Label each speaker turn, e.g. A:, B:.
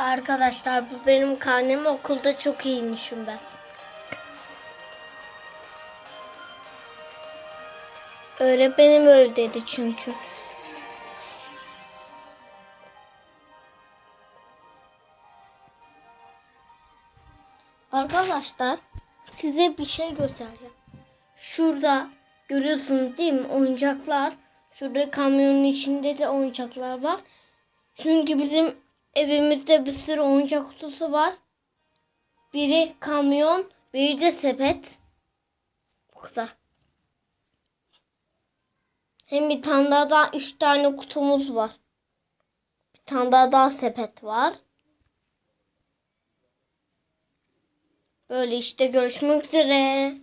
A: Arkadaşlar bu benim karnem okulda çok iyiymişim ben. Öğretmenim öyle dedi çünkü. Arkadaşlar size bir şey göstereceğim. Şurada görüyorsunuz değil mi oyuncaklar. Şurada kamyonun içinde de oyuncaklar var. Çünkü bizim evimizde bir sürü oyuncak kutusu var. Biri kamyon, biri de sepet. Bu kadar. Hem bir tane daha, daha üç tane kutumuz var. Bir tane daha, daha sepet var. Böyle işte görüşmek üzere.